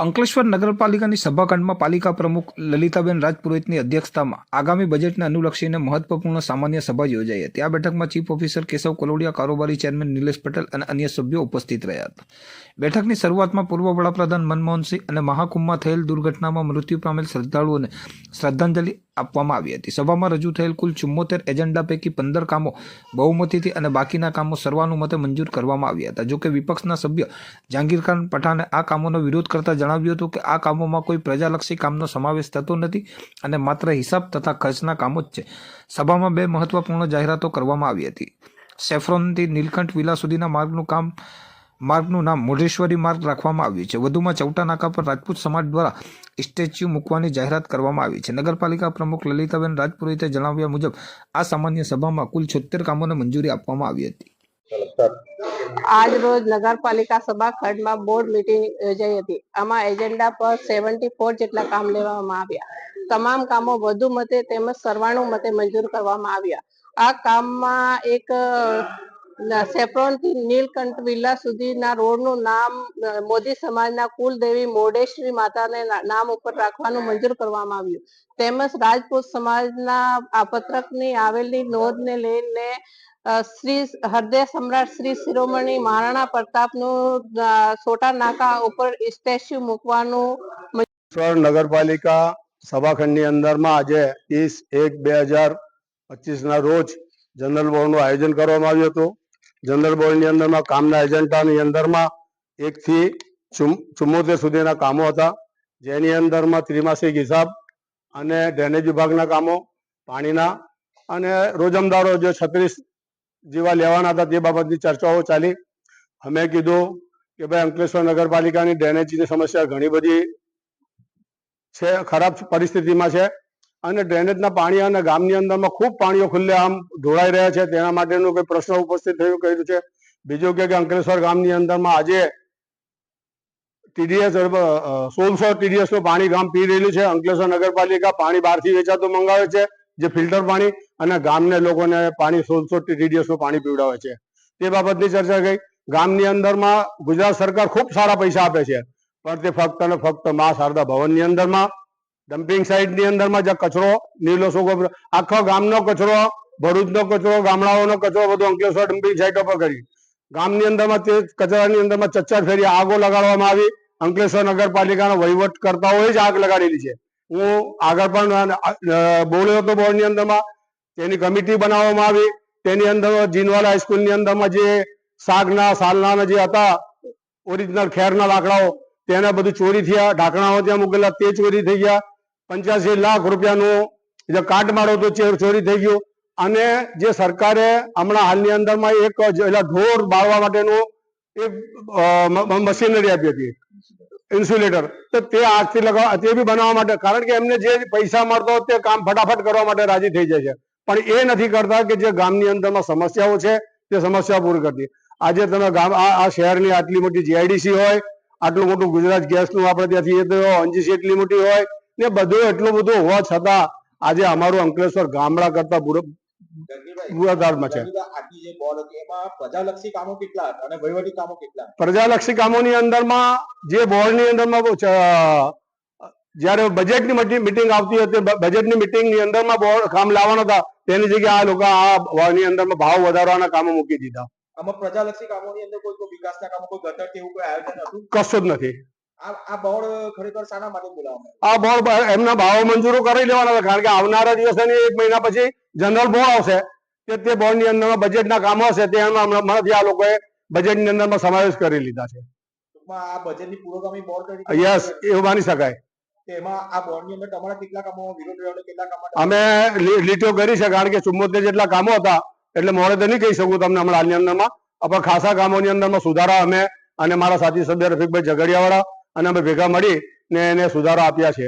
અંકલેશ્વર નગરપાલિકાની સભાખંડમાં પાલિકા પ્રમુખ લલિતાબેન રાજપુરોહિતની અધ્યક્ષતામાં આગામી બજેટને અનુલક્ષીને મહત્વપૂર્ણ સામાન્ય સભા યોજાઈ હતી. આ બેઠકમાં ચીફ ઓફિસર કેશવ કલોડિયા, કારોબારી ચેરમેન નિલેશ પટેલ અને અન્ય સભ્યો ઉપસ્થિત રહ્યા હતા. બેઠકની શરૂઆતમાં પૂર્વ વડાપ્રધાન મનમોહનસિંહ અને મહાકુંભમાં થયેલ દુર્ઘટનામાં મૃત્યુ પામેલ શ્રદ્ધાળુઓને શ્રદ્ધાંજલિ આપવામાં આવી હતી. સભામાં રજૂ થયેલ કુલ ચુમ્મોતેર એજન્ડા પૈકી પંદર કામો બહુમતીથી અને બાકીના કામો સર્વાનુમતે મંજૂર કરવામાં આવ્યા હતા. જોકે વિપક્ષના સભ્ય જહાંગીર ખાન પઠાણે આ કામોનો વિરોધ કરતા જણાવ્યું હતું કે આ કામોમાં કોઈ પ્રજાલક્ષી કામનો સમાવેશ થતો નથી અને માત્ર હિસાબ તથા ખર્ચના કામો જ છે. સભામાં બે મહત્વપૂર્ણ જાહેરાતો કરવામાં આવી હતી. સેફ્રોનથી નીલકંઠ વિલા સુધીના માર્ગનું કામ માર્ગનું નામ મોઢેશ્વરી માર્ગ રાખવામાં આવ્યું છે. વધુમાં ચૌટા નાકા પર રાજપૂત સમાજ દ્વારા સ્ટેચ્યુ મૂકવાની જાહેરાત કરવામાં આવી છે. નગરપાલિકા પ્રમુખ લલિતાબેન રાજપુરોહિતે જણાવ્યા મુજબ, આ સામાન્ય સભામાં કુલ છોતેર કામોને મંજૂરી આપવામાં આવી હતી. આજ રોજ નગરપાલિકા સભા ખંડમાં બોર્ડ મીટિંગ યોજાઈ હતી. આમાં એજન્ડા પર સેવન્ટી ફોર જેટલા કામ લેવામાં આવ્યા. તમામ કામો વધુ મતે તેમજ સર્વાણુ મતે મંજૂર કરવામાં આવ્યા. આ કામમાં એક સેફ્રોનથી નીલકંઠ વિલ્લા સુધીના રોડનું નામ મોદી સમાજના કુલદેવી મોડેશ્વરી માતાને નામ ઉપર રાખવાનું મંજૂર કરવામાં આવ્યું. તેમજ રાજપૂત સમાજના આ પત્રકની આવેલી નોંધને લઈને શ્રી હૃદય સમ્રાટ શ્રી શિરોમણી મહારાણા પ્રતાપનું નું સોટા નાકા ઉપર સ્ટેચ્યુ મૂકવાનું નગરપાલિકા સભાખંડની અંદરમાં આજે ત્રીસ એક બે હજાર પચીસના રોજ જનરલ બોર્ડનું આયોજન કરવામાં આવ્યું હતું. જનરલ બોર્ડની અંદરમાં, કામના એજન્ટાની અંદરમાં એકથી ચુમ- ચુમ્મોતેર સુધીના કામો હતા. જેની અંદરમાં ત્રિમાસિક હિસાબ અને ડ્રેનેજ વિભાગના કામો, પાણીના અને રોજમદારો જે છત્રીસ જેવા લેવાના હતા તે બાબતની ચર્ચાઓ ચાલી. અમે કીધું કે ભાઈ અંકલેશ્વર નગરપાલિકાની ડ્રેનેજની સમસ્યા ઘણી બધી છે, ખરાબ પરિસ્થિતિમાં છે. અને ડ્રેનેજના પાણી અને ગામની અંદરમાં ખૂબ પાણીઓ ખુલ્લે આમ ઢોળાઈ રહ્યા છે. તેના માટેનો કોઈ પ્રશ્ન ઉપસ્થિત થયું કર્યું છે. બીજું કે અંકલેશ્વર ગામની અંદરમાં આજે ટીડીએસ સોળસો ટીડીએસનું પાણી ગામ પી રહેલું છે. અંકલેશ્વર નગરપાલિકા પાણી બહારથી વેચાતું મંગાવે છે, જે ફિલ્ટર પાણી, અને ગામને લોકોને પાણી સોળસો ટીડીએસનું પાણી પીવડાવે છે. તે બાબતની ચર્ચા ગઈ. ગામની અંદરમાં ગુજરાત સરકાર ખૂબ સારા પૈસા આપે છે. પણ તે ફક્ત અને ફક્ત મા શારદા ભવનની અંદરમાં ડમ્પિંગ સાઇટની અંદરમાં જે કચરો, નીલો સુગો આખો ગામનો કચરો, ભરૂચનો કચરો, ગામડાઓનો કચરો, બધો અંકલેશ્વર ડમ્પિંગ સાઈટ ઉપર કરી. ગામની અંદરમાં તે કચરાની અંદરમાં ચચ્ચર ફેરી આગો લગાડવામાં આવી. અંકલેશ્વર નગરપાલિકાનો વહીવટ કરતાઓએ જ આગ લગાડેલી છે. હું આગળ પણ બોલ્યો હતો બોર્ડની અંદરમાં. તેની કમિટી બનાવવામાં આવી. તેની અંદર જીનવાલા હાઈસ્કૂલની અંદરમાં જે શાકના સાલના જે હતા, ઓરિજિનલ ખેરના લાકડાઓ, તેના બધું ચોરી થયા. ઢાંકણાઓ ત્યાં મૂકેલા, તે ચોરી થઈ ગયા. પંચ્યાસી લાખ રૂપિયાનું જે કાટ મારો હતો ચેર ચોરી થઈ ગયું. અને જે સરકારે હમણાં હાલની અંદરમાં એક એટલે ઢોર બાળવા માટેનું એક મશીનરી આપી હતી. ઇન્સ્યુલેટર તો તે આજથી લગાવવા તે બી બનાવવા માટે, કારણ કે એમને જે પૈસા મળતો તે કામ ફટાફટ કરવા માટે રાજી થઈ જાય છે. પણ એ નથી કરતા કે જે ગામની અંદરમાં સમસ્યાઓ છે, તે સમસ્યા પૂરી કરતી. આજે તમે ગામ, આ શહેરની આટલી મોટી જીઆઈડીસી હોય, આટલું મોટું ગુજરાત ગેસનું આપણે ત્યાંથી અંજીસી એટલી મોટી હોય ને બધું એટલું બધું હોવા છતાં આજે અમારું અંકલેશ્વર ગામડા કરતા પ્રજાલક્ષી કામોની અંદરમાં જે બોર્ડની અંદરમાં જયારે બજેટની મિટિંગ આવતી હતી બજેટની મિટિંગની અંદરમાં બોર્ડ કામ લાવવાના હતા તેની જગ્યાએ આ લોકો આ બોર્ડની અંદરમાં ભાવ વધારવાના કામો મૂકી દીધા. આમાં પ્રજાલક્ષી કામોની અંદર કોઈ કોઈ વિકાસના કામો કોઈ ગટર કે એવું કોઈ આયોજન હતું? કશું જ નથી. આ બોર્ડ ખરેખર શાના માટે બોલાવવામાં આ બોર્ડ એમના ભાવો મંજૂરો કરી લેવાના કારણ કે આવનારા દિવસે એક મહિના પછી જનરલ બોર્ડ આવશે. કે તે બોર્ડની અંદરમાં બજેટના કામો હશે તે હમણાંથી આ લોકોએ બજેટની અંદરમાં સમાવેશ કરી લીધા છે. આ બજેટની પુરોગામી બોર્ડ યસ એવું માની શકાય. અંદર અમે લીટો લીટીઓ કરી છે કારણ કે ચુમ્મોતેર જેટલા કામો હતા એટલે મોડે તો નહીં કહી શકું તમને હમણાં હાલની અંદરમાં. પણ ખાસા કામોની અંદરમાં સુધારા અમે અને મારા સાથી સભ્ય રફીકભાઈ ઝઘડિયાવાળા અને અમે ભેગા મળી ને એને સુધારો આપ્યા છે.